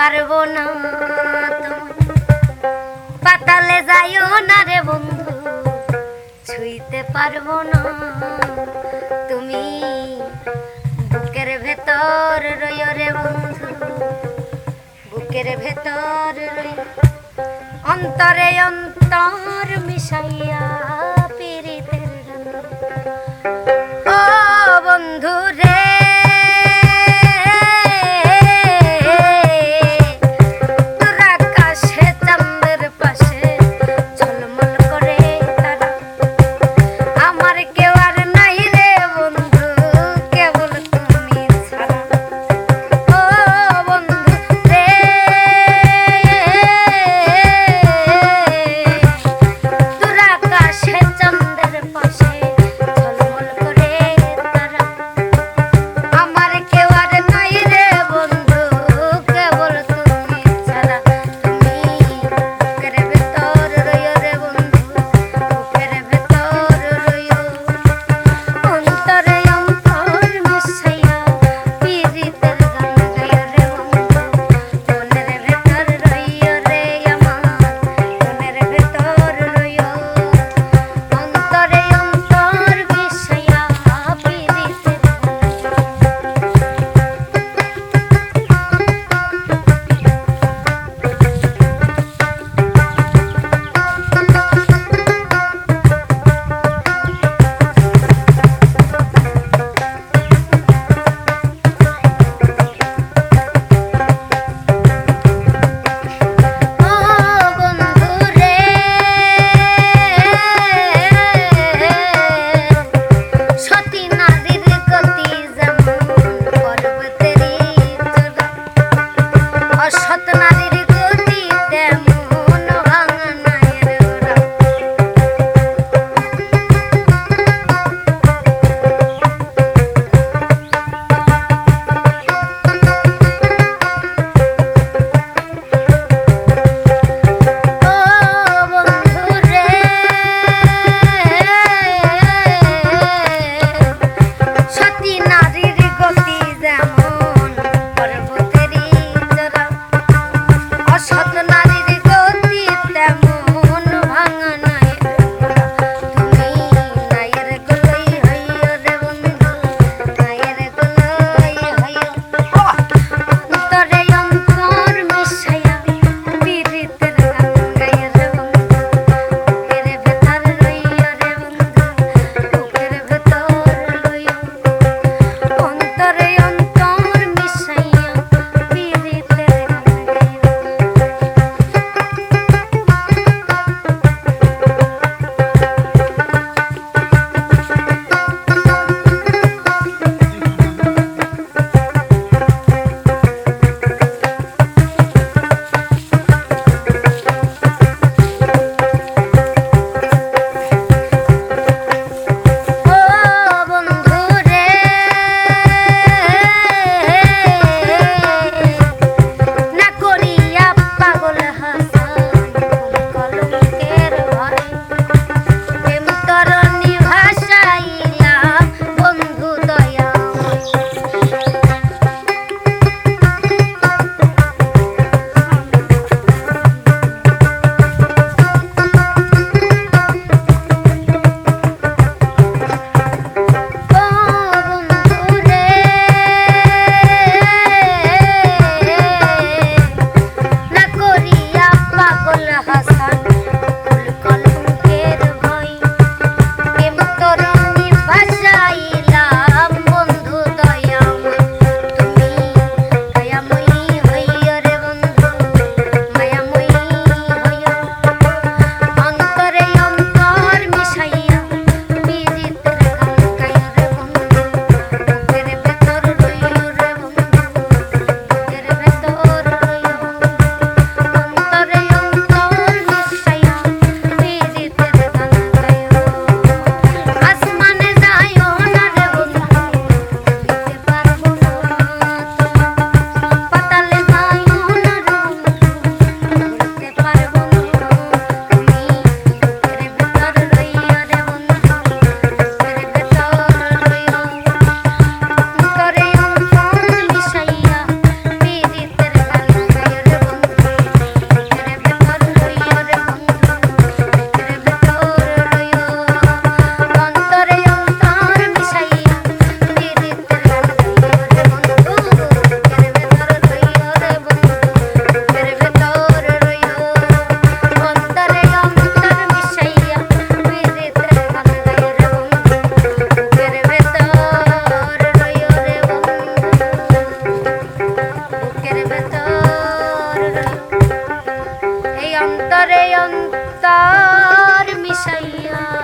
পারব না পাতালে যাইও না রে বন্ধু, ছুঁইতে পারব না। তুমি বুকের ভেতর রইও রে বন্ধু, বুকের ভেতর রই অন্তরে অন্তর মিশাইয়া পিরিতের lakas. অন্তরে অন্তর মিশাইয়া।